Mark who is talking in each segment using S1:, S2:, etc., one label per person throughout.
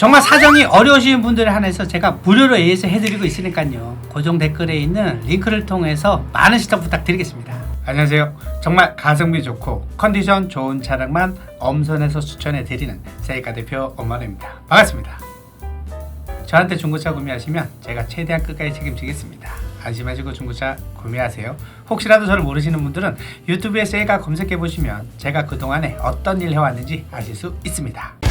S1: 정말 사정이 어려우신 분들에 한해서 제가 무료로 AS 해드리고 있으니까요. 고정 댓글에 있는 링크를 통해서 많은 시청 부탁드리겠습니다. 안녕하세요. 정말 가성비 좋고 컨디션 좋은 차량만 엄선해서 추천해 드리는 세이카 대표 엄마입니다. 반갑습니다. 저한테 중고차 구매하시면 제가 최대한 끝까지 책임지겠습니다. 안심하시고 중고차 구매하세요. 혹시라도 저를 모르시는 분들은 유튜브에 세이카 검색해 보시면 제가 그동안에 어떤 일 해왔는지 아실 수 있습니다.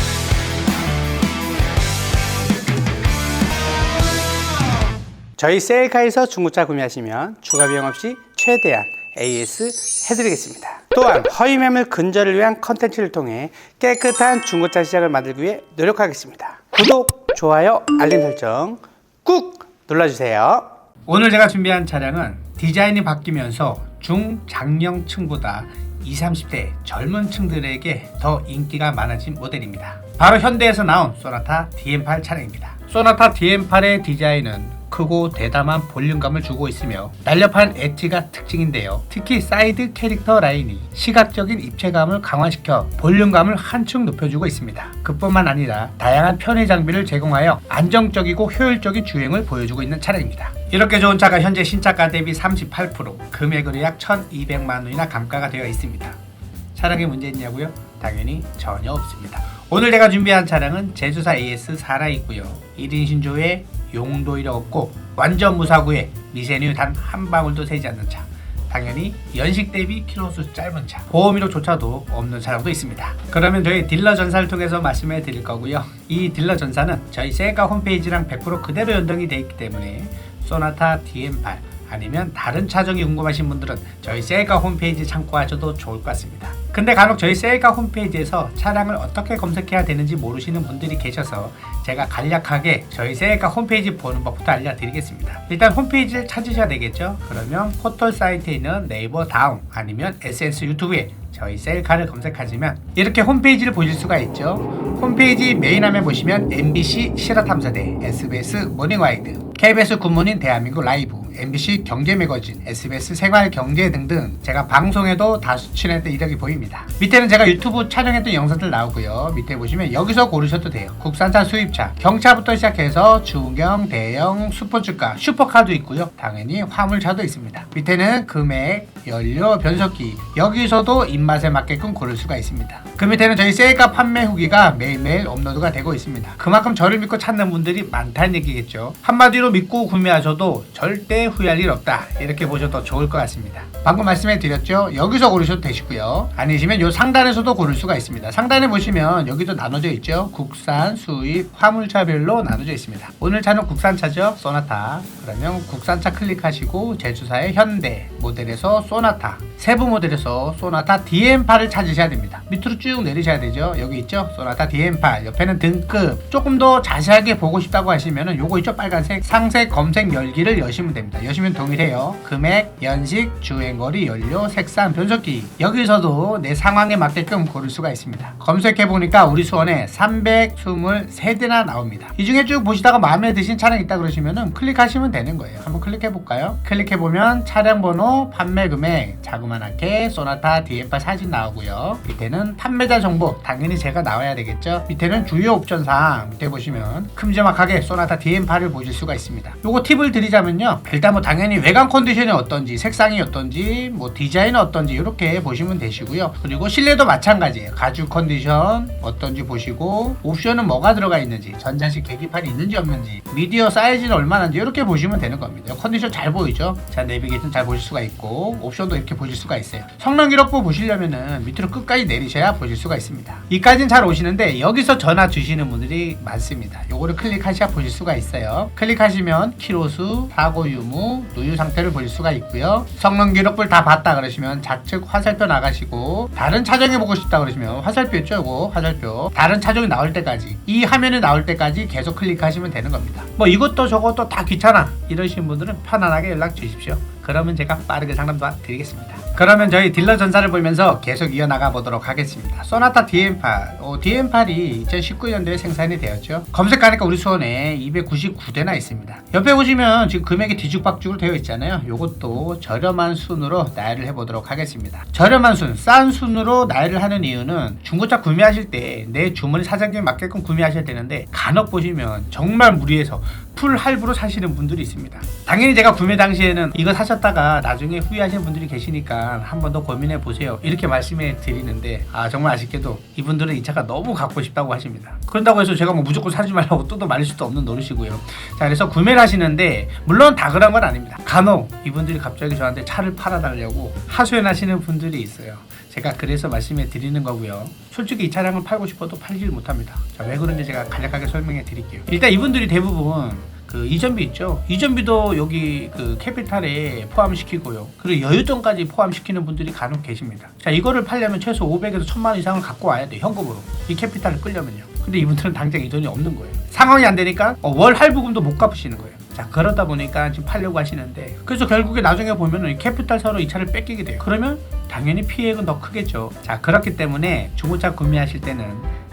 S1: 저희 셀카에서 중고차 구매하시면 추가 비용 없이 최대한 AS 해드리겠습니다. 또한 허위 매물 근절을 위한 컨텐츠를 통해 깨끗한 중고차 시장을 만들기 위해 노력하겠습니다. 구독, 좋아요, 알림 설정 꾹 눌러주세요. 오늘 제가 준비한 차량은 디자인이 바뀌면서 중장년층보다 20, 30대 젊은 층들에게 더 인기가 많아진 모델입니다. 바로 현대에서 나온 소나타 DM8 차량입니다. 소나타 DM8의 디자인은 크고 대담한 볼륨감을 주고 있으며 날렵한 엣지가 특징인데요. 특히 사이드 캐릭터 라인이 시각적인 입체감을 강화시켜 볼륨감을 한층 높여주고 있습니다. 그뿐만 아니라 다양한 편의 장비를 제공하여 안정적이고 효율적인 주행을 보여주고 있는 차량입니다. 이렇게 좋은 차가 현재 신차가 대비 38% 금액으로 약 1200만 원이나 감가가 되어 있습니다. 차량에 문제 있냐고요? 당연히 전혀 없습니다. 오늘 제가 준비한 차량은 제주사 AS 사라 있고요. 1인 신조에 용도 이력 없고 완전 무사고에 미세누 단 한 방울도 새지 않는 차. 당연히 연식 대비 키로수 짧은 차. 보험이력조차도 없는 차량도 있습니다. 그러면 저희 딜러 전사를 통해서 말씀해 드릴 거고요. 이 딜러 전사는 저희 세가 홈페이지랑 100% 그대로 연동이 되어 있기 때문에 소나타 DM8 아니면 다른 차종이 궁금하신 분들은 저희 셀카 홈페이지 참고하셔도 좋을 것 같습니다. 근데 간혹 저희 셀카 홈페이지에서 차량을 어떻게 검색해야 되는지 모르시는 분들이 계셔서 제가 간략하게 저희 셀카 홈페이지 보는 법부터 알려드리겠습니다. 일단 홈페이지를 찾으셔야 되겠죠? 그러면 포털 사이트에 있는 네이버 다음 아니면 SNS 유튜브에 저희 셀카를 검색하시면 이렇게 홈페이지를 보실 수가 있죠. 홈페이지 메인 화면 보시면 MBC 실화탐사대, SBS 모닝와이드, KBS 굿모닝 대한민국 라이브, MBC 경제 매거진, SBS 생활 경제 등등 제가 방송에도 다 출연했던 이력이 보입니다. 밑에는 제가 유튜브 촬영했던 영상들 나오고요. 밑에 보시면 여기서 고르셔도 돼요. 국산차 수입차, 경차부터 시작해서 중형, 대형, 스포츠카, 슈퍼카도 있고요. 당연히 화물차도 있습니다. 밑에는 금액, 연료, 변속기 여기서도 입맛에 맞게끔 고를 수가 있습니다. 그 밑에는 저희 셀카 판매 후기가 매일매일 업로드가 되고 있습니다. 그만큼 저를 믿고 찾는 분들이 많다는 얘기겠죠. 한마디로 믿고 구매하셔도 절대 후회할 일 없다. 이렇게 보셔도 좋을 것 같습니다. 방금 말씀해 드렸죠. 여기서 고르셔도 되시고요. 아니시면 요 상단에서도 고를 수가 있습니다. 상단에 보시면 여기도 나눠져 있죠. 국산, 수입, 화물차별로 나눠져 있습니다. 오늘 차는 국산차죠. 소나타. 그러면 국산차 클릭하시고 제주사의 현대 모델에서 소나타. 세부 모델에서 소나타 DM8을 찾으셔야 됩니다. 밑으로 쭉 내리셔야 되죠. 여기 있죠. 소나타 DM8. 옆에는 등급. 조금 더 자세하게 보고 싶다고 하시면은 요거 있죠. 빨간색 상색 검색 열기를 여시면 됩니다. 여시면 동일해요. 금액, 연식, 주행거리, 연료, 색상, 변속기. 여기서도 내 상황에 맞게끔 고를 수가 있습니다. 검색해 보니까 우리 수원에 323대나 나옵니다. 이 중에 쭉 보시다가 마음에 드신 차량 있다 그러시면은 클릭하시면 되는 거예요. 한번 클릭해 볼까요? 클릭해 보면 차량 번호, 판매 금액, 자그만하게 소나타 DM8 사진 나오고요. 밑에는 판매 자 정보, 당연히 제가 나와야 되겠죠. 밑에는 주요 옵션 사항 밑에 보시면 큼지막하게 소나타 DM8을 보실 수가 있습니다. 요거 팁을 드리자면요. 일단 뭐 당연히 외관 컨디션이 어떤지, 색상이 어떤지, 뭐 디자인은 어떤지 이렇게 보시면 되시고요. 그리고 실내도 마찬가지예요. 가죽 컨디션 어떤지 보시고 옵션은 뭐가 들어가 있는지, 전자식 계기판이 있는지 없는지, 미디어 사이즈는 얼마나인지 이렇게 보시면 되는 겁니다. 컨디션 잘 보이죠? 자 내비게이션 잘 보실 수가 있고 옵션도 이렇게 보실 수가 있어요. 성능 기록부 보시려면은 밑으로 끝까지 내리셔야 보실 수가 있습니다. 이까지는 잘 오시는데 여기서 전화 주시는 분들이 많습니다. 요거를 클릭하셔야 보실 수가 있어요. 클릭하시면 키로수, 사고 유무, 누유 상태를 보실 수가 있고요. 성능 기록부를 다 봤다 그러시면 좌측 화살표 나가시고 다른 차종에 보고 싶다 그러시면 화살표 있죠? 요거 화살표 다른 차종이 나올 때까지 이 화면이 나올 때까지 계속 클릭하시면 되는 겁니다. 뭐 이것도 저것도 다 귀찮아 이러시는 분들은 편안하게 연락 주십시오. 그러면 제가 빠르게 상담 도와드리겠습니다. 그러면 저희 딜러 전사를 보면서 계속 이어나가 보도록 하겠습니다. 소나타 DM8, 어, DM8이 2019년도에 생산이 되었죠. 검색하니까 우리 수원에 299대나 있습니다. 옆에 보시면 지금 금액이 뒤죽박죽으로 되어 있잖아요. 이것도 저렴한 순으로 나열을 해보도록 하겠습니다. 저렴한 순, 싼 순으로 나열을 하는 이유는 중고차 구매하실 때 내 주머니 사정에 맞게끔 구매하셔야 되는데 간혹 보시면 정말 무리해서 풀 할부로 사시는 분들이 있습니다. 당연히 제가 구매 당시에는 이거 사셨다가 나중에 후회하시는 분들이 계시니까 한 번 더 고민해 보세요. 이렇게 말씀해 드리는데 아 정말 아쉽게도 이분들은 이 차가 너무 갖고 싶다고 하십니다. 그런다고 해서 제가 뭐 무조건 사지 말라고 또도 말릴 수도 없는 노릇이고요. 자 그래서 구매를 하시는데 물론 다 그런 건 아닙니다. 간혹 이분들이 갑자기 저한테 차를 팔아달라고 하소연하시는 분들이 있어요. 제가 그래서 말씀해 드리는 거고요. 솔직히 이 차량을 팔고 싶어도 팔질 못합니다. 자, 왜 그런지 제가 간략하게 설명해 드릴게요. 일단 이분들이 대부분 그 이전비 있죠. 이전비도 여기 그 캐피탈에 포함시키고요. 그리고 여유돈까지 포함시키는 분들이 간혹 계십니다. 자, 이거를 팔려면 최소 500에서 1000만 원 이상을 갖고 와야 돼. 현금으로. 이 캐피탈을 끌려면요. 근데 이분들은 당장 이 돈이 없는 거예요. 상황이 안 되니까 어, 월 할부금도 못 갚으시는 거예요. 자 그러다 보니까 지금 팔려고 하시는데 그래서 결국에 나중에 보면은 이 캐피탈 사로 이 차를 뺏기게 돼요. 그러면 당연히 피해액은 더 크겠죠. 자 그렇기 때문에 중고차 구매하실 때는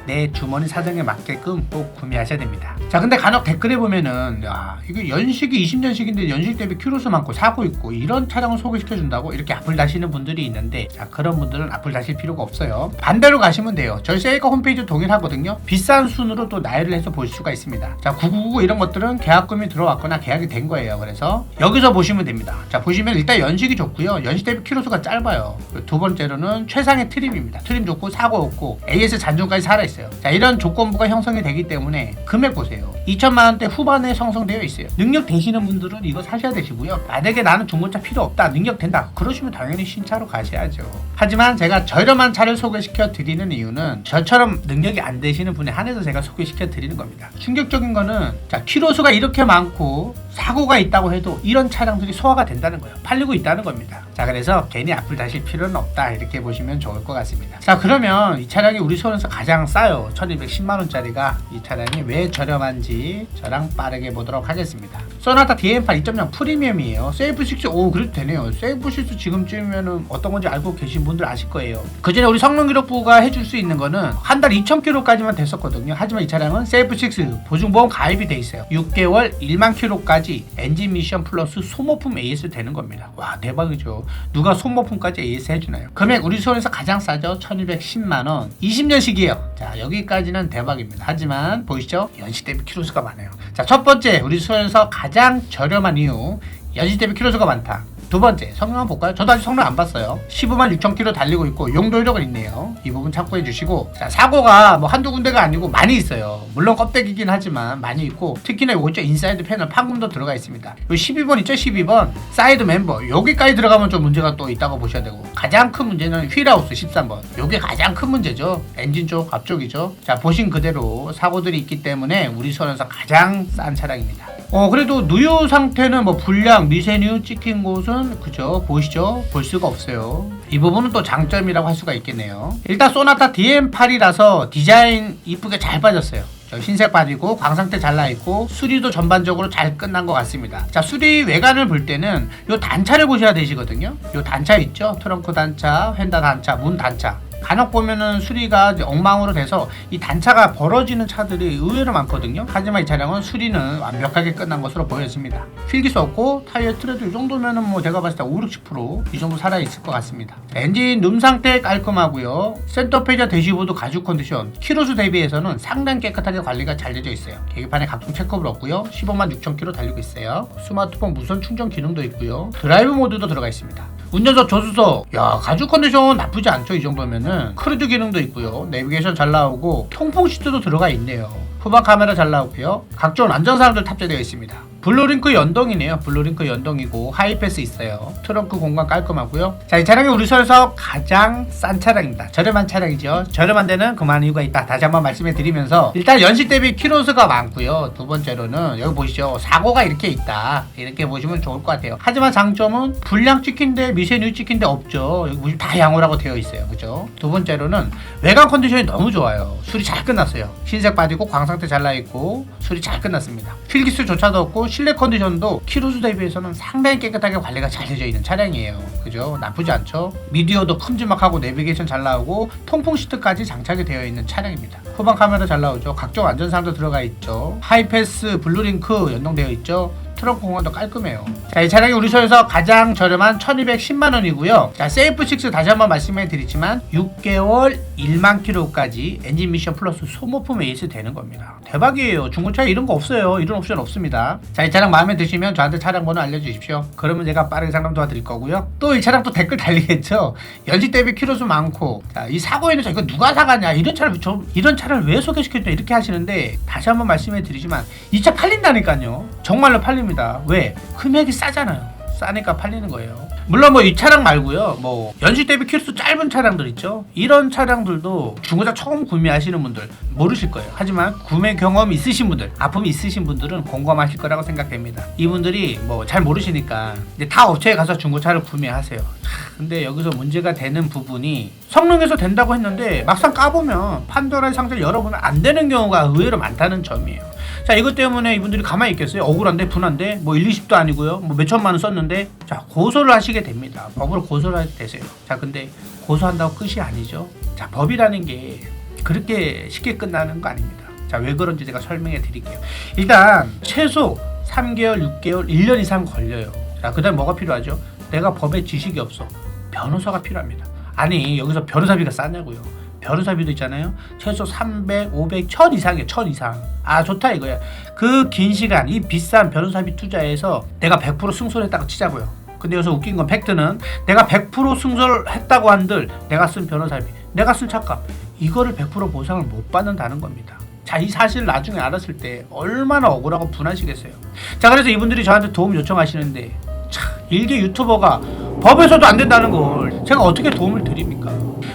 S1: 내 주머니 사정에 맞게끔 꼭 구매하셔야 됩니다. 자, 근데 간혹 댓글에 보면은 야, 이거 연식이 20년식인데 연식 대비 키로수 많고 사고 있고 이런 차량을 소개시켜 준다고 이렇게 앞을 다시는 분들이 있는데 자, 그런 분들은 앞을 다실 필요가 없어요. 반대로 가시면 돼요. 저희 세이카 홈페이지 동일하거든요. 비싼 순으로 또 나열을 해서 볼 수가 있습니다. 자, 999 이런 것들은 계약금이 들어왔거나 계약이 된 거예요. 그래서 여기서 보시면 됩니다. 자, 보시면 일단 연식이 좋고요. 연식 대비 키로수가 짧아요. 두 번째로는 최상의 트림입니다. 트림 좋고 사고 없고 AS 잔존까지 살아 있어요. 자 이런 조건부가 형성이 되기 때문에 금액 보세요. 2천만 원대 후반에 형성되어 있어요. 능력 되시는 분들은 이거 사셔야 되시고요. 만약에 나는 중고차 필요 없다 능력 된다 그러시면 당연히 신차로 가셔야죠. 하지만 제가 저렴한 차를 소개시켜 드리는 이유는 저처럼 능력이 안 되시는 분에 한해서 제가 소개시켜 드리는 겁니다. 충격적인 거는 자 키로수가 이렇게 많고 사고가 있다고 해도 이런 차량들이 소화가 된다는 거예요. 팔리고 있다는 겁니다. 자 그래서 괜히 앞을 다실 필요는 없다. 이렇게 보시면 좋을 것 같습니다. 자 그러면 이 차량이 우리 손에서 가장 싸요. 1210만원짜리가 이 차량이 왜 저렴한지 저랑 빠르게 보도록 하겠습니다. 소나타 DM8 2.0 프리미엄이에요. 세이프 6오 그래도 되네요. 세이프 6 지금쯤이면은 어떤 건지 알고 계신 분들 아실 거예요. 그 전에 우리 성능기록부가 해줄 수 있는 거는 한 달 2,000km까지만 됐었거든요. 하지만 이 차량은 세이프 6 보증보험 가입이 돼 있어요. 6개월 1만 km까지 엔진 미션 플러스 소모품 AS 되는 겁니다. 와 대박이죠. 누가 소모품까지 AS 해주나요? 금액 우리 손에서 가장 싸죠? 1210만원. 20년식이에요. 자 여기까지는 대박입니다. 하지만 보이시죠? 연식 대비 키로수가 많아요. 자 첫 번째 우리 손에서 가장 저렴한 이유. 연식 대비 키로수가 많다 두 번째 성능 한번 볼까요? 저도 아직 성능 안 봤어요. 15만 6천 킬로 달리고 있고 용도 이력은 있네요. 이 부분 참고해 주시고. 자 사고가 뭐 한두 군데가 아니고 많이 있어요. 물론 껍데기긴 하지만 많이 있고 특히나 요거 있죠 인사이드 패널 판금도 들어가 있습니다. 요 12번 있죠? 12번? 사이드 멤버. 여기까지 들어가면 좀 문제가 또 있다고 보셔야 되고. 가장 큰 문제는 휠하우스 13번. 요게 가장 큰 문제죠. 엔진 쪽 앞쪽이죠. 자 보신 그대로 사고들이 있기 때문에 우리 손에서 가장 싼 차량입니다 어 그래도 누유 상태는 뭐 불량 미세뉴 찍힌 곳은 그죠 보이시죠. 볼 수가 없어요. 이 부분은 또 장점이라고 할 수가 있겠네요. 일단 소나타 DM8이라서 디자인 이쁘게 잘 빠졌어요. 저 흰색 바디고 광상태 잘 나있고 수리도 전반적으로 잘 끝난 것 같습니다. 자 수리 외관을 볼 때는 요 단차를 보셔야 되시거든요. 요 단차 있죠? 트렁크 단차 휀다 단차 문 단차 간혹 보면은 수리가 엉망으로 돼서 이 단차가 벌어지는 차들이 의외로 많거든요. 하지만 이 차량은 수리는 완벽하게 끝난 것으로 보여집니다. 필기수 없고 타이어 트레도 이 정도면은 뭐 제가 봤을 때 5, 60%이 정도 살아 있을 것 같습니다. 엔진 룸 상태 깔끔하고요. 센터페이저 대시보드 가죽 컨디션 키로수 대비해서는 상당히 깨끗하게 관리가 잘 되어 있어요. 계기판에 각종 체크업을 없고요. 15만 6천 킬로 달리고 있어요. 스마트폰 무선 충전 기능도 있고요. 드라이브 모드도 들어가 있습니다. 운전석 조수석. 야 가죽 컨디션 나쁘지 않죠 이 정도면은. 크루즈 기능도 있고요. 내비게이션 잘 나오고 통풍 시트도 들어가 있네요. 후방 카메라 잘 나오고요. 각종 안전사항들 탑재되어 있습니다 블루링크 연동이네요. 블루링크 연동이고 하이패스 있어요. 트렁크 공간 깔끔하고요. 자 이 차량이 우리 손에서 가장 싼 차량입니다. 저렴한 차량이죠. 저렴한 데는 그만 이유가 있다. 다시 한번 말씀해 드리면서 일단 연식 대비 키로수가 많고요. 두 번째로는 여기 보시죠. 사고가 이렇게 있다. 이렇게 보시면 좋을 것 같아요. 하지만 장점은 불량 찍힌데 미세뉴 찍힌데 없죠. 여기 보시면 다 양호라고 되어 있어요. 그죠? 두 번째로는 외관 컨디션이 너무 좋아요. 수리 잘 끝났어요. 흰색 바디고 광 상태 잘 나 있고 수리 잘 끝났습니다. 필기수조차도 없고
S2: 실내 컨디션도 키로수 대비해서는 상당히 깨끗하게 관리가 잘 되어 있는 차량이에요. 그죠? 나쁘지 않죠? 미디어도 큼지막하고 내비게이션 잘 나오고 통풍 시트까지 장착이 되어 있는 차량입니다. 후방 카메라 잘 나오죠? 각종 안전상도 들어가 있죠. 하이패스 블루링크 연동되어 있죠. 트렁크 공간도 깔끔해요. 자, 이 차량이 우리 소에서 가장 저렴한 1210만 원이고요. 자, 세이프6 다시 한번 말씀해 드리지만 6개월 1만 킬로까지 엔진 미션 플러스 소모품 AS 되는 겁니다. 대박이에요. 중고차에 이런 거 없어요. 이런 옵션 없습니다. 자, 이 차량 마음에 드시면 저한테 차량 번호 알려주십시오. 그러면 제가 빠르게 상담 도와드릴 거고요. 또 이 차량 또 댓글 달리겠죠. 연식 대비 키로수 많고, 자, 이 사고에는 저 이거 누가 사가냐? 이런 차를 저 이런 차를 왜 소개시켰냐? 이렇게 하시는데 다시 한번 말씀해 드리지만 이 차 팔린다니까요. 정말로 팔립니다. 왜? 금액이 싸잖아요. 싸니까 팔리는 거예요. 물론 뭐 이 차량 말고요. 뭐 연식 대비 키로수 짧은 차량들 있죠. 이런 차량들도 중고차 처음 구매하시는 분들 모르실 거예요. 하지만 구매 경험 있으신 분들, 아픔이 있으신 분들은 공감하실 거라고 생각됩니다. 이분들이 뭐 잘 모르시니까 이제 다 업체에 가서 중고차를 구매하세요. 하, 근데 여기서 문제가 되는 부분이 성능에서 된다고 했는데 막상 까보면 판도라의 상자를 열어보면 안 되는 경우가 의외로 많다는 점이에요. 자 이것 때문에 이분들이 가만히 있겠어요? 억울한데 분한데 뭐 1, 20도 아니고요. 뭐 몇 천만 원 썼는데 자 고소를 하시게 됩니다. 법으로 고소를 하게 되세요. 자 근데 고소한다고 끝이 아니죠. 자 법이라는 게 그렇게 쉽게 끝나는 거 아닙니다. 자 왜 그런지 제가 설명해 드릴게요. 일단 최소 3개월, 6개월, 1년 이상 걸려요. 자 그다음 뭐가 필요하죠? 내가 법에 지식이 없어. 변호사가 필요합니다. 아니 여기서 변호사비가 싸냐고요. 변호사비도 있잖아요. 최소 300, 500, 1000 이상이에요. 1000 이상. 아 좋다 이거야. 그 긴 시간 이 비싼 변호사비 투자해서 내가 100% 승소했다고 치자고요. 근데 여기서 웃긴 건 팩트는 내가 100% 승소했다고 한들 내가 쓴 변호사비, 내가 쓴 차값 이거를 100% 보상을 못 받는다는 겁니다. 자, 이 사실 나중에 알았을 때 얼마나 억울하고 분하시겠어요. 자, 그래서 이분들이 저한테 도움 요청하시는데 참 일개 유튜버가 법에서도 안 된다는 걸 제가 어떻게 도움을 드립니까?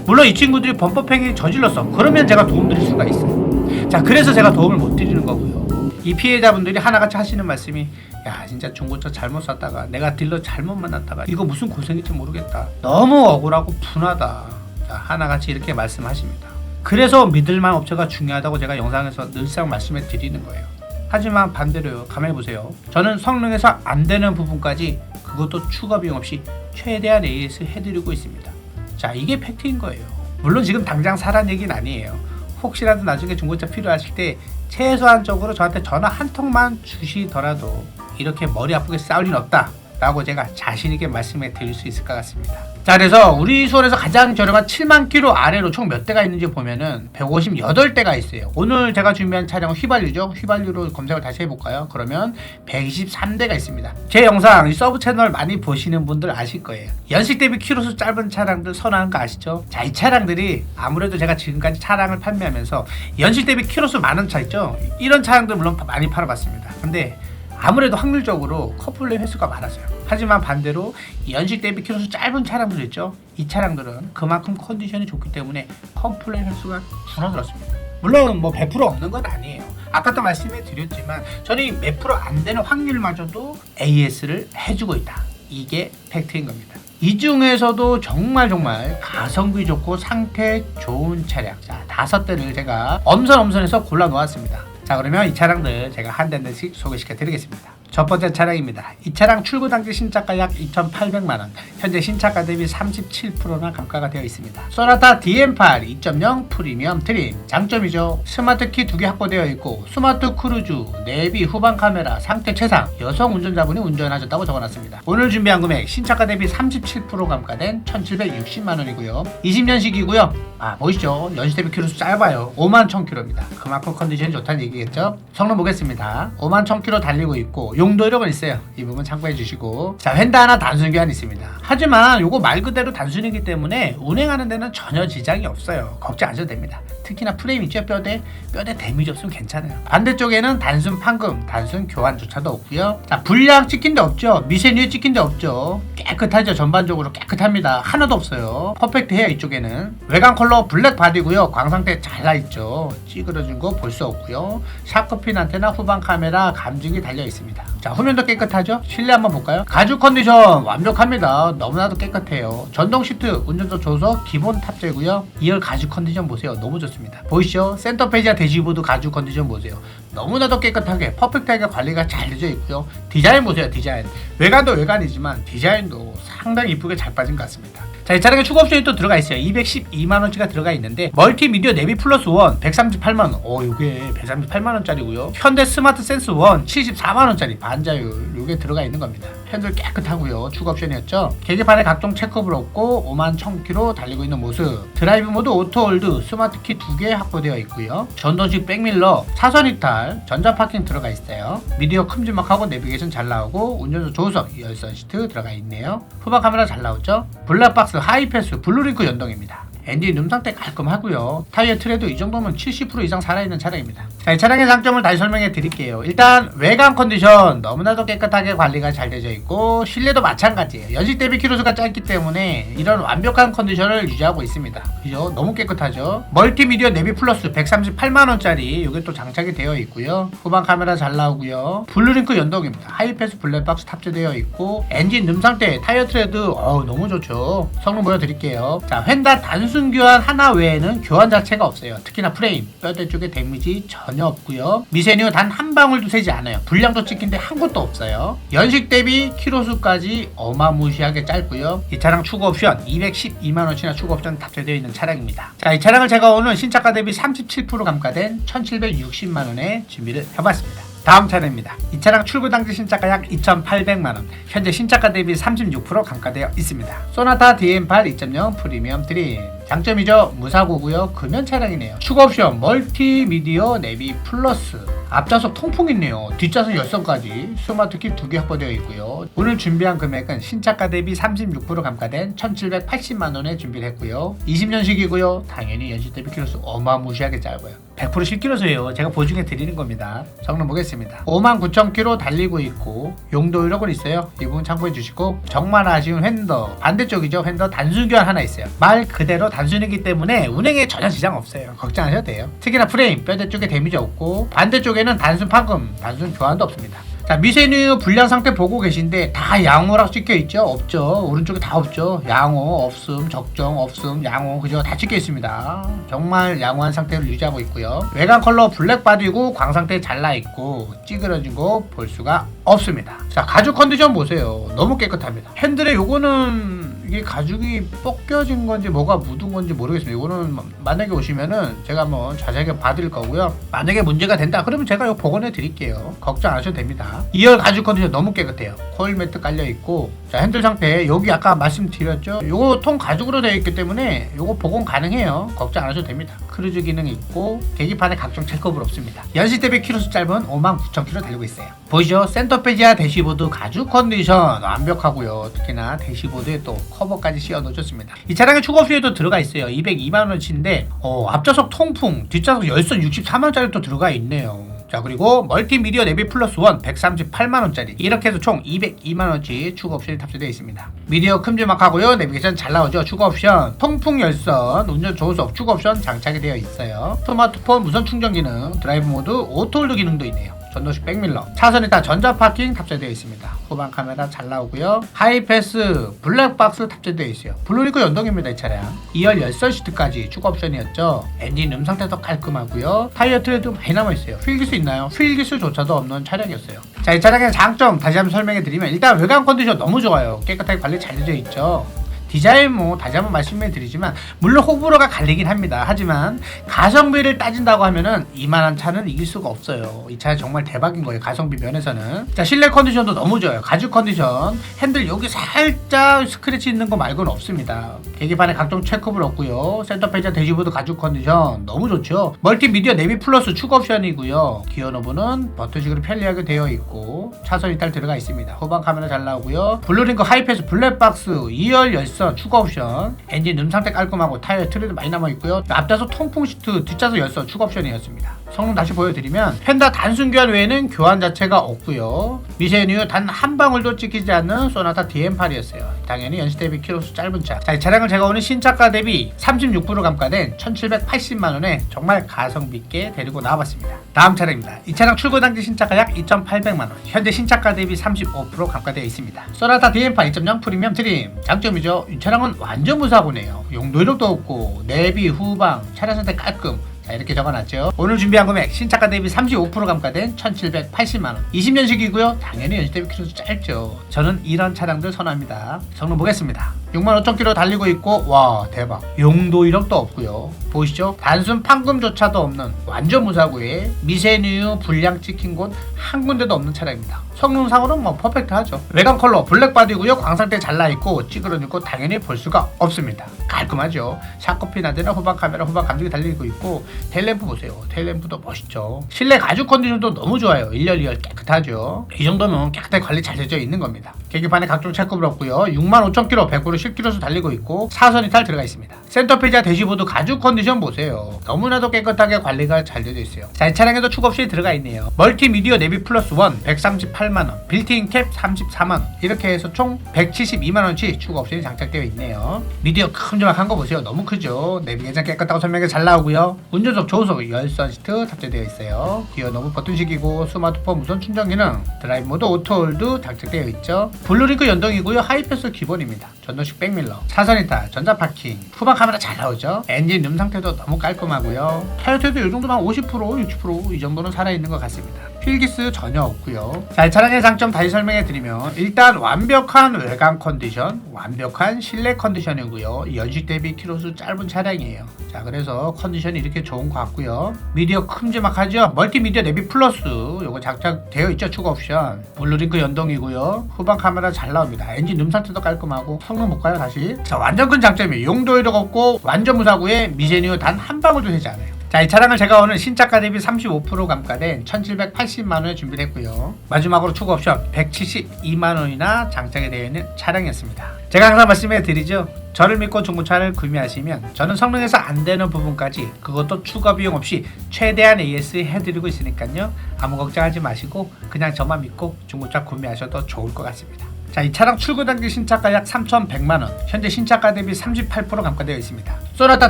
S2: 물론 이 친구들이 범법행위 저질렀어. 그러면 제가 도움 드릴 수가 있어요. 자, 그래서 제가 도움을 못 드리는 거고요. 이 피해자분들이 하나같이 하시는 말씀이 야 진짜 중고차 잘못 샀다가 내가 딜러 잘못 만났다가 이거 무슨 고생인지 모르겠다. 너무 억울하고 분하다. 자, 하나같이 이렇게 말씀하십니다. 그래서 믿을만한 업체가 중요하다고 제가 영상에서 늘상 말씀해 드리는 거예요. 하지만 반대로요. 가만히 보세요. 저는 성능에서 안 되는 부분까지 그것도 추가 비용 없이 최대한 AS 해드리고 있습니다. 자, 이게 팩트인 거예요. 물론 지금 당장 사란 얘기는 아니에요. 혹시라도 나중에 중고차 필요하실 때 최소한적으로 저한테 전화 한 통만 주시더라도 이렇게 머리 아프게 싸울 일 없다. 라고 제가 자신있게 말씀해 드릴 수 있을 것 같습니다. 자, 그래서 우리 수원에서 가장 저렴한 7만 킬로 아래로 총 몇 대가 있는지 보면은 158대가 있어요. 오늘 제가 준비한 차량은 휘발유죠. 휘발유로 검색을 다시 해볼까요? 그러면 123대가 있습니다. 제 영상, 이 서브 채널 많이 보시는 분들 아실 거예요. 연식 대비 키로수 짧은 차량들 선호하는 거 아시죠? 자, 이 차량들이 아무래도 제가 지금까지 차량을 판매하면서 연식 대비 키로수 많은 차 있죠? 이런 차량들 물론 많이 팔아봤습니다. 근데 아무래도 확률적으로 커플레 횟수가 많았어요. 하지만 반대로 연식 대비 키로수 짧은 차량들 있죠. 이 차량들은 그만큼 컨디션이 좋기 때문에 컴플레인 횟수가 줄어들었습니다. 물론 뭐 100% 없는 건 아니에요. 아까도 말씀해 드렸지만 저는 이몇 프로 안 되는 확률마저도 AS를 해주고 있다. 이게 팩트인 겁니다. 이 중에서도 정말 정말 가성비 좋고 상태 좋은 차량 자 다섯 대를 제가 엄선엄선해서 골라 놓았습니다. 자 그러면 이 차량들 제가 한 대씩 소개시켜 드리겠습니다. 첫 번째 차량입니다. 이 차량 출고 당시 신차가 약 2,800만 원, 현재 신차가 대비 37%나 감가가 되어 있습니다. 소나타 DM8 2.0 프리미엄 트림 장점이죠. 스마트 키 두 개 확보되어 있고 스마트 크루즈, 내비, 후방 카메라, 상태 최상, 여성 운전자분이 운전하셨다고 적어놨습니다. 오늘 준비한 금액 신차가 대비 37% 감가된 1,760만 원이고요. 20년식이고요. 아 보이시죠? 연식 대비 키로수 짧아요. 5만 1,000km입니다. 그만큼 컨디션이 좋다는 얘기겠죠? 성능 보겠습니다. 5만 1,000km 달리고 있고 용도 이력은 있어요. 이 부분 참고해 주시고 자 휀다 하나 단순 교환 있습니다. 하지만 요거 말 그대로 단순이기 때문에 운행하는 데는 전혀 지장이 없어요. 걱정 안 하셔도 됩니다. 특히나 프레임 있죠 뼈대 뼈대 데미지 없으면 괜찮아요. 반대쪽에는 단순 판금, 단순 교환조차도 없고요. 자 불량 찍힌 데 없죠. 미세뉴에 찍힌 데 없죠. 깨끗하죠. 전반적으로 깨끗합니다. 하나도 없어요. 퍼펙트해요 이쪽에는. 외관 컬러 블랙 바디고요. 광상태 잘 나 있죠. 찌그러진 거 볼 수 없고요. 샤크핀 안테나 후방 카메라 감지기 달려 있습니다. 자 후면도 깨끗하죠? 실내 한번 볼까요? 가죽 컨디션 완벽합니다. 너무나도 깨끗해요. 전동 시트, 운전석 조석 기본 탑재고요. 2열 가죽 컨디션 보세요. 너무 좋습니다. 보이시죠? 센터 페이지와 대시보드 가죽 컨디션 보세요. 너무나도 깨끗하게 퍼펙트하게 관리가 잘 되어 있고요. 디자인 보세요. 디자인. 외관도 외관이지만 디자인도 상당히 이쁘게 잘 빠진 것 같습니다. 자, 이 차량에 추가 옵션이 또 들어가 있어요. 212만 원치가 들어가 있는데 멀티미디어 내비 플러스 원 138만 원. 오, 이게 138만 원짜리고요. 현대 스마트 센스 원 74만 원짜리 반자율 요게 들어가 있는 겁니다. 핸들 깨끗하고요. 추가 옵션이었죠. 계기판에 각종 체크업을 없고 5만 1000km 달리고 있는 모습. 드라이브 모드 오토 홀드 스마트 키 두 개 확보되어 있고요. 전동식 백밀러, 차선 이탈, 전자 파킹 들어가 있어요. 미디어 큼지막하고 내비게이션 잘 나오고 운전석 조수석 열선 시트 들어가 있네요. 후방 카메라 잘 나오죠. 블랙박스 하이패스 블루링크 연동입니다. 엔진 룸 상태 깔끔하고요. 타이어 트레도 이 정도면 70% 이상 살아있는 차량입니다. 자, 이 차량의 장점을 다시 설명해 드릴게요. 일단 외관 컨디션 너무나도 깨끗하게 관리가 잘 되어 있고 실내도 마찬가지예요. 연식 대비 키로수가 짧기 때문에 이런 완벽한 컨디션을 유지하고 있습니다. 그죠? 너무 깨끗하죠. 멀티미디어 내비 플러스 138만 원짜리 이게 또 장착이 되어 있고요. 후방 카메라 잘 나오고요. 블루링크 연동입니다. 하이패스 블랙박스 탑재되어 있고 엔진 룸 상태, 타이어 트레드 어우 너무 좋죠. 성능 보여드릴게요. 자, 휀다 단순 교환 하나 외에는 교환 자체가 없어요. 특히나 프레임, 뼈대 쪽에 데미지 전혀 없고요. 미세뉴 단 한 방울도 새지 않아요. 불량도 찍힌데 한 곳도 없어요. 연식 대비 키로수까지 어마무시하게 짧고요. 이 차량 추가 옵션 212만 원치나 추가 옵션 탑재되어 있는 차량입니다. 자, 이 차량을 제가 오늘 신차가 대비 37% 감가된 1,760만 원에 준비를 해봤습니다. 다음 차량입니다. 이 차량 출고 당시 신차가 약 2,800만 원, 현재 신차가 대비 36% 감가되어 있습니다. 소나타 DM8 2.0 프리미엄 드림. 장점이죠. 무사고고요. 금연 차량이네요. 추가 옵션 멀티미디어 내비 플러스. 앞좌석 통풍 있네요. 뒷좌석 열선까지 스마트 키 두 개 확보되어 있고요. 오늘 준비한 금액은 신차가 대비 36% 감가된 1,780만 원에 준비를 했고요. 20년식이고요. 당연히 연식 대비 키로수 어마무시하게 짧아요. 100% 실키로수예요. 제가 보증해 드리는 겁니다. 성능 보겠습니다. 59,000km 달리고 있고 용도 이력은 있어요. 이 부분 참고해 주시고 정말 아쉬운 핸더 반대쪽이죠. 핸더 단순 교환 하나 있어요. 말 그대로 단 순이기 때문에 운행에 전혀 지장 없어요. 걱정하셔도 돼요. 특히나 프레임 뼈대 쪽에 데미지 없고 반대쪽에는 단순 판금, 단순 교환도 없습니다. 자 미세뉴 불량 상태 보고 계신데 다 양호라고 찍혀 있죠? 없죠. 오른쪽에 다 없죠. 양호, 없음, 적정, 없음, 양호 그죠? 다 찍혀 있습니다. 정말 양호한 상태를 유지하고 있고요. 외관 컬러 블랙 바디고 광 상태 잘나 있고 찌그러진 거 볼 수가 없습니다. 자 가죽 컨디션 보세요. 너무 깨끗합니다. 핸들에 요거는 이게 가죽이 벗겨진 건지 뭐가 묻은 건지 모르겠습니다. 이거는 만약에 오시면은 제가 한번 자세하게 봐드릴 거고요. 만약에 문제가 된다 그러면 제가 이거 복원해 드릴게요. 걱정 안 하셔도 됩니다. 2열 가죽 컨디션 너무 깨끗해요. 코일 매트 깔려 있고 자 핸들 상태 여기 아까 말씀드렸죠. 요거 통 가죽으로 되어 있기 때문에 요거 복원 가능해요. 걱정 안 하셔도 됩니다. 크루즈 기능 있고 계기판에 각종 체크업은 없습니다. 연식 대비 키로수 짧은 59,000km 달리고 있어요. 보이죠? 센터 페이지와 대시보드 가죽 컨디션 완벽하고요. 특히나 대시보드에 또 커버까지 씌워 놓으셨습니다. 이 차량의 추가 옵션에도 들어가 있어요. 202만 원치인데 어, 앞좌석 통풍, 뒷좌석 열선 64만원짜리 또 들어가 있네요. 자 그리고 멀티미디어 내비 플러스 원 138만원짜리. 이렇게 해서 총 202만원치 추가 옵션이 탑재되어 있습니다. 미디어 큼지막하고요. 내비게이션 잘 나오죠? 추가 옵션. 통풍 열선 운전 조수석 추가 옵션 장착이 되어 있어요. 스마트폰 무선 충전 기능 드라이브 모드 오토홀드 기능도 있네요 전도식 백밀러. 차선에 다 전자 파킹 탑재되어 있습니다. 후방 카메라 잘 나오고요. 하이패스 블랙박스 탑재되어 있어요. 블루리그 연동입니다 이 차량. 2열 열선 시트까지 추가 옵션이었죠. 엔진 음 상태도 깔끔하고요. 타이어 트레도 많이 남아있어요. 휠기수 있나요? 휠기수조차도 없는 차량이었어요. 자 이 차량의 장점 다시 한번 설명해 드리면 일단 외관 컨디션 너무 좋아요. 깨끗하게 관리 잘 되어 있죠 디자인 뭐 다시 한번 말씀해 드리지만 물론 호불호가 갈리긴 합니다. 하지만 가성비를 따진다고 하면은 이만한 차는 이길 수가 없어요. 이차 정말 대박인 거예요. 가성비 면에서는. 자 실내 컨디션도 너무 좋아요. 가죽 컨디션 핸들 여기 살짝 스크래치 있는 거 말고는 없습니다. 계기판에 각종 체크업을 없고요. 센터 페이지 대시보드 가죽 컨디션 너무 좋죠. 멀티미디어 내비 플러스 추가 옵션이고요. 기어 노브는 버튼식으로 편리하게 되어 있고 차선 이탈 들어가 있습니다. 후방 카메라 잘 나오고요. 블루링크 하이패스 블랙박스 2열 열선 열선 추가 옵션 엔진 음 상태 깔끔하고 타이어 트레드 많이 남아있고요 앞좌석 통풍 시트 뒷좌석 열선 추가 옵션이었습니다 성능 다시 보여드리면 펜다 단순 교환 외에는 교환 자체가 없고요 미세뉴 단한 방울도 찍히지 않는 소나타 DM8이었어요 당연히 연식 대비 키로수 짧은 차. 자, 이 차량을 제가 오늘 신차가 대비 36% 감가된 1,780만 원에 정말 가성비 있게 데리고 나와봤습니다. 다음 차량입니다. 이 차량 출고 당시 신차가 약 2,800만 원. 현재 신차가 대비 35% 감가되어 있습니다. 소나타 DM8 2.0 프리미엄 트림. 장점이죠. 이 차량은 완전 무사고네요. 용도력도 없고 내비 후방 차량 상태 깔끔. 자 이렇게 적어놨죠. 오늘 준비한 금액 신차가 대비 35% 감가된 1780만원. 20년식이고요. 당연히 연식 대비 키로수 짧죠. 저는 이런 차량들 선호합니다. 성능 보겠습니다. 6만 5천 킬로 달리고 있고 와 대박. 용도 이력도 없고요. 보이시죠. 단순 판금조차도 없는 완전 무사고에 미세뉴 불량 찍힌 곳 한 군데도 없는 차량입니다 성능상으로는 뭐 퍼펙트하죠. 외관 컬러 블랙 바디고요. 광상대 잘라있고 찌그러지고 당연히 볼 수가 없습니다. 깔끔하죠. 샤코피 나드나 후방 카메라 후방 감독이 달리고 있고 테일램프 보세요. 테일램프도 멋있죠. 실내 가죽 컨디션도 너무 좋아요. 1열 2열 깨끗하죠. 이 정도면 깨끗하게 관리 잘 되어 있는 겁니다. 계기판에 각종 6만 5천 킬로 100으로 10km 달리고 있고 사선 이탈 들어가 있습니다. 센터페이지와 대시보드 가죽 컨디션 보세요. 너무나도 깨끗하게 관리가 잘 되어 있어요. 자 이 차량에도 옵션이 들어가 있네요. 멀티미디어 내비 플러스 1 138 만원 빌트인 캡 34만원. 이렇게 해서 총 172만원치 추가 옵션이 장착되어 있네요. 미디어 큼지막한 거 보세요. 너무 크죠? 내비게이션 깨끗하고 설명이 잘 나오고요. 운전석 조수석 열선 시트 탑재되어 있어요. 기어 너브 버튼식이고 스마트폰 무선 충전 기능 드라이브 모드 오토홀드 장착되어 있죠? 블루링크 연동이고요. 하이패스 기본입니다. 전동식 백밀러 차선 이탈 전자 파킹 후방 카메라 잘 나오죠? 엔진 음 상태도 너무 깔끔하고요. 타이어 태도 이 정도면 50% 60%이 정도는 살아있는 것 같습니다 필기스 전혀 없고요. 자, 이 차량의 장점 다시 설명해 드리면 일단 완벽한 외관 컨디션 완벽한 실내 컨디션이고요. 연식 대비 키로수 짧은 차량이에요. 자 그래서 컨디션이 이렇게 좋은 것 같고요. 미디어 큼지막하죠? 멀티미디어 내비 플러스. 요거 장착되어 있죠? 추가 옵션. 블루링크 연동이고요. 후방 카메라 잘 나옵니다. 엔진 음 상태도 깔끔하고 성능 볼까요 다시. 자 완전 큰 장점이 용도 이력 없고 완전 무사고에 미세뉴 단한 방울도 되지 않아요 자, 이 차량을 제가 오늘 신차가 대비 35% 감가된 1,780만 원에 준비를 했고요. 마지막으로 추가 옵션 172만 원이나 장착이 되어 있는 차량이었습니다. 제가 항상 말씀해 드리죠. 저를 믿고 중고차를 구매하시면 저는 성능에서 안 되는 부분까지 그것도 추가 비용 없이 최대한 AS 해드리고 있으니까요. 아무 걱정하지 마시고 그냥 저만 믿고 중고차 구매하셔도 좋을 것 같습니다. 자, 이 차량 출고 당시 신차가 약 3,100만 원. 현재 신차가 대비 38% 감가되어 있습니다. 소나타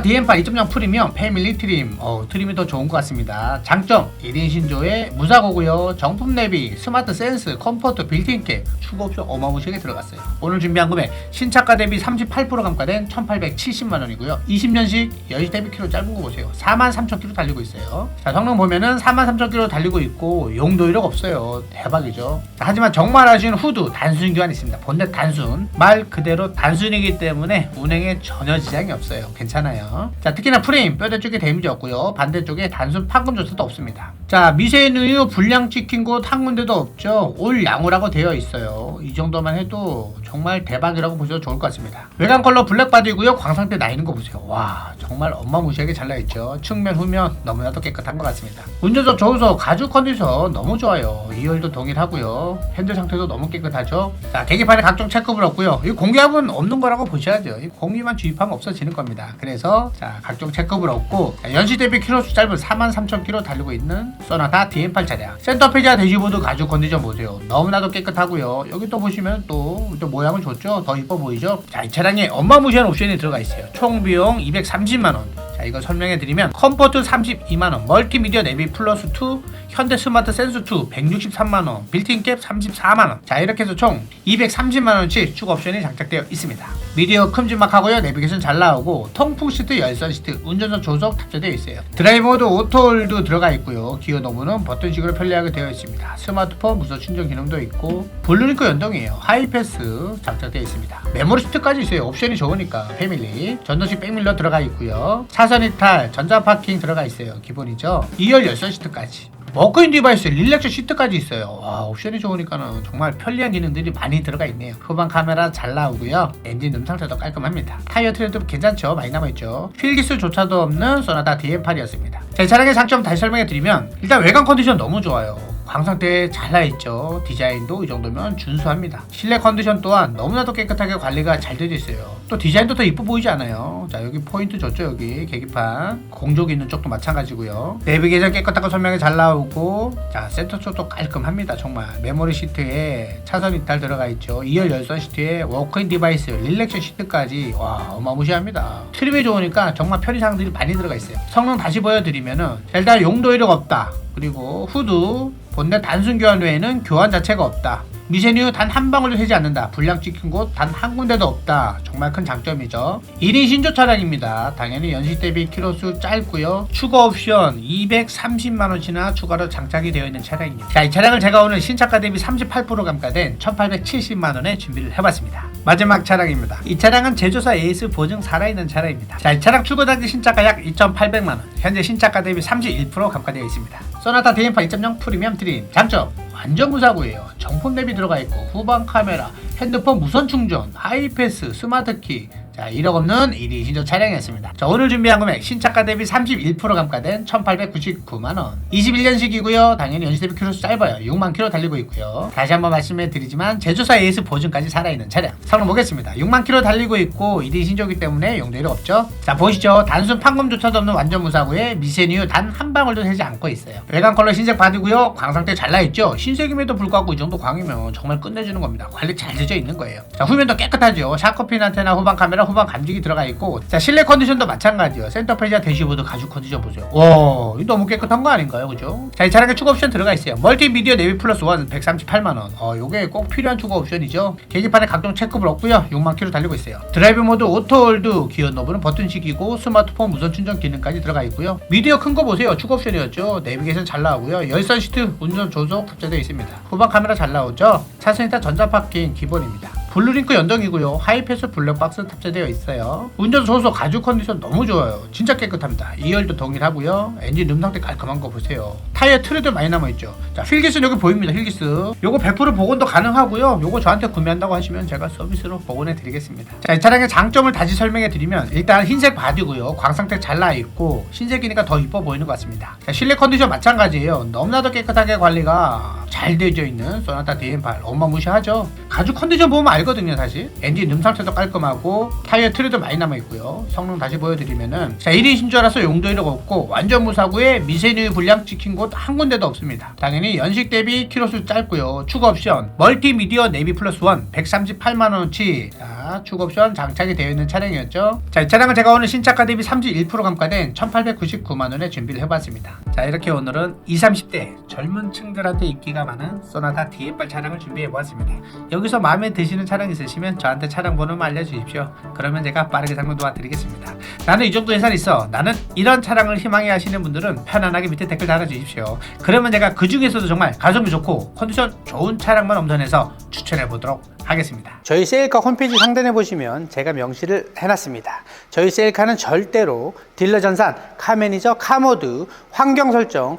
S2: DM8 2.0 프리미엄 패밀리 트림. 어, 트림이 더 좋은 것 같습니다. 장점 1인 신조의 무사고고요. 정품 내비, 스마트 센스, 컴포트, 빌트인 캡, 추가 옵션 어마무시하게 들어갔어요. 오늘 준비한 금액 신차가 대비 38% 감가된 1,870만 원이고요. 20년식 연식 대비 키로 짧은 거 보세요. 43,000km 달리고 있어요. 자, 성능 보면은 43,000km 달리고 있고 용도 이력 없어요. 대박이죠. 자, 하지만 정말 아쉬운 후드 단순 교환 있습니다. 본넷 단순 말 그대로 단순이기 때문에 운행에 전혀 지장이 없어요. 괜찮아요. 자 특히나 프레임 뼈대 쪽에 데미지 없고요. 반대쪽에 단순 판금 조차도 없습니다. 자 미세누유 불량 찍힌 곳한 군데도 없죠. 올 양호라고 되어 있어요. 이 정도만 해도 정말 대박이라고 보셔도 좋을 것 같습니다. 외관 컬러 블랙 바디고요. 광상대 나 있는 거 보세요. 와 정말 엄마 무시하게 잘 나 있죠. 측면 후면 너무나도 깨끗한 것 같습니다. 운전석 조수석 가죽 컨디션 너무 좋아요. 2열도 동일하고요. 핸들 상태도 너무 깨끗하죠. 자 계기판에 각종 체크불 없고요. 이 공기압은 없는 거라고 보셔야죠. 이 공기만 주입하면 없어지는 겁니다. 그래서 자 각종 체크불 없고 자, 연시 대비 키로수 짧은 43,000km 달리고 있는 소나타 DM8 차량. 센터페이지와 대시보드 가죽 컨디션 보세요. 너무나도 깨끗하고요. 여기 또 보시면 또, 또 모양은 좋죠. 더 이뻐 보이죠. 자 이 차량에 엄마 무시한 옵션이 들어가 있어요. 총 비용 230만 원. 자 이거 설명해 드리면 컴포트 32만원 멀티미디어 내비 플러스 2 현대 스마트 센스 2 163만원 빌트인 캡 34만원. 자 이렇게 해서 총 230만원치 추가 옵션이 장착되어 있습니다. 미디어 큼지막하고요. 내비게이션 잘 나오고 통풍 시트 열선 시트 운전석 조석 탑재되어 있어요. 드라이브 모드 오토홀도 들어가 있고요. 기어 너브는 버튼식으로 편리하게 되어 있습니다. 스마트폰 무선 충전 기능도 있고 블루링크 연동이에요. 하이패스 장착되어 있습니다. 메모리 시트까지 있어요. 옵션이 좋으니까 패밀리. 전동식 백밀러 들어가 있고요. 차선 이탈 전자 파킹 들어가 있어요. 기본이죠. 2열 열선 시트까지. 워크인 디바이스 릴렉스 시트까지 있어요. 와 옵션이 좋으니까는 정말 편리한 기능들이 많이 들어가 있네요. 후방 카메라 잘 나오고요. 엔진 음 상태도 깔끔합니다. 타이어 트레도 괜찮죠? 많이 남아있죠? 휠기스조차도 없는 소나타 DM8이었습니다. 자, 이 차량의 장점 다시 설명해 드리면 일단 외관 컨디션 너무 좋아요. 광상태 잘 나있죠? 디자인도 이 정도면 준수합니다. 실내 컨디션 또한 너무나도 깨끗하게 관리가 잘 되어 있어요 또 디자인도 더 이뻐 보이지 않아요? 자 여기 포인트 줬죠 여기. 계기판. 공조 있는 쪽도 마찬가지고요. 내비게이션 깨끗하고 설명이 잘 나오고. 자 센터 쪽도 깔끔합니다 정말. 메모리 시트에 차선 이탈 들어가 있죠. 2열 열선 시트에 워크인 디바이스 릴렉션 시트까지. 와 어마무시합니다. 트림이 좋으니까 정말 편의사항들이 많이 들어가 있어요. 성능 다시 보여드리면은 자, 일단 용도 이력 없다. 그리고 후드 본넷 단순 교환 외에는 교환 자체가 없다 미세뉴 단한 방울도 새지 않는다. 불량 찍힌 곳 단 한 군데도 없다. 정말 큰 장점이죠. 1인 신조 차량입니다. 당연히 연식 대비 키로수 짧고요. 추가 옵션 230만원치나 추가로 장착이 되어 있는 차량입니다. 자, 이 차량을 제가 오늘 신차가 대비 38% 감가된 1870만원에 준비를 해봤습니다. 마지막 차량입니다. 이 차량은 제조사 AS 보증 살아있는 차량입니다. 자, 이 차량 출고 당시 신차가 약 2,800만원. 현재 신차가 대비 31% 감가되어 있습니다. 소나타 대인파 2.0 프리미엄 드림 장점 완전 무사고예요. 정품 랩이 들어가 있고 후방 카메라, 핸드폰 무선 충전, 하이패스, 스마트키. 자, 1억 없는 1위 신조 차량이었습니다. 자, 오늘 준비한 금액 신차가 대비 31% 감가된 1,899만 원. 21년식이고요. 당연히 연식 대비 키로수 짧아요. 6만 킬로 달리고 있고요. 다시 한번 말씀해 드리지만 제조사 AS 보증까지 살아있는 차량. 성능 보겠습니다. 6만 킬로 달리고 있고 1위 신조기 때문에 용도일 없죠. 자, 보시죠. 단순 판금조차도 없는 완전 무사고에 미세뉴 단 한 방울도 새지 않고 있어요. 외관 컬러 흰색 바디고요. 광 상태 잘 나있죠. 흰색임에도 불구하고 이 정도 광이면 정말 끝내주는 겁니다. 관리 잘 되어 있는 거예요. 자, 후면도 깨끗하죠. 샤커핀 안테나 후방 카메라 후방 감지기 들어가 있고 자 실내 컨디션도 마찬가지요. 센터페이지와 대시보드 가죽 컨디션 보세요. 와, 이거 너무 깨끗한 거 아닌가요, 그죠? 자, 이 차량에 추가 옵션 들어가 있어요. 멀티미디어 내비 플러스 원 138만 원. 어, 요게 꼭 필요한 추가 옵션이죠. 계기판에 각종 체크볼 없고요. 6만 킬로 달리고 있어요. 드라이브 모드 오토홀드 기어 노브는 버튼식이고 스마트폰 무선 충전 기능까지 들어가 있고요. 미디어 큰 거 보세요. 추가 옵션이었죠. 내비게이션 잘 나오고요. 열선 시트 운전 조속 탑재되어 있습니다. 후방 카메라 잘 나오죠. 차선 일단 전자 파킹 기본입니다. 블루링크 연동이고요. 하이패스 블랙박스 탑재되어 있어요. 운전 소소 가죽 컨디션 너무 좋아요. 진짜 깨끗합니다. 2열도 동일하고요. 엔진 룸 상태 깔끔한 거 보세요. 타이어 트레도 많이 남아있죠. 자, 휠기스는 여기 보입니다. 휠기스. 요거 100% 복원도 가능하고요. 요거 저한테 구매한다고 하시면 제가 서비스로 복원해 드리겠습니다. 자, 이 차량의 장점을 다시 설명해 드리면 일단 흰색 바디고요. 광 상태 잘 나 있고 흰색이니까 더 이뻐 보이는 것 같습니다. 자, 실내 컨디션 마찬가지예요. 너무나도 깨끗하게 관리가 잘 되어져 있는 소나타 DM8 어마무시하죠. 가죽 컨디션 보면 알거든요, 사실. 엔진 음 상태도 깔끔하고 타이어 트레도 많이 남아 있고요. 성능 다시 보여드리면은 자 1인 신조라서 용도이력 없고 완전 무사고에 미세누이 불량 찍힌 곳 한 군데도 없습니다. 당연히 연식 대비 키로수 짧고요. 추가 옵션 멀티미디어 내비 플러스 원 138만 원어치. 자 추가 옵션 장착이 되어 있는 차량이었죠. 자 이 차량은 제가 오늘 신차가 대비 31% 감가된 1,899만 원에 준비를 해봤습니다. 자 이렇게 오늘은 20, 30대 젊은 층들한테 인기가 많은 소나타 DF8 차량을 준비해 보았습니다. 여기서 마음에 드시는 차량 있으시면 저한테 차량 번호만 알려주십시오. 그러면 제가 빠르게 상담 도와드리겠습니다. 나는 이 정도 예산 있어. 나는 이런 차량을 희망해 하시는 분들은 편안하게 밑에 댓글 달아주십시오. 그러면 제가 그 중에서도 정말 가성비 좋고 컨디션 좋은 차량만 엄선해서 추천해 보도록 하겠습니다.
S1: 저희 세일카 홈페이지 상단에 보시면 제가 명시를 해놨습니다. 저희 세일카는 절대로 딜러 전산, 카 매니저, 카 모드, 환경 설정,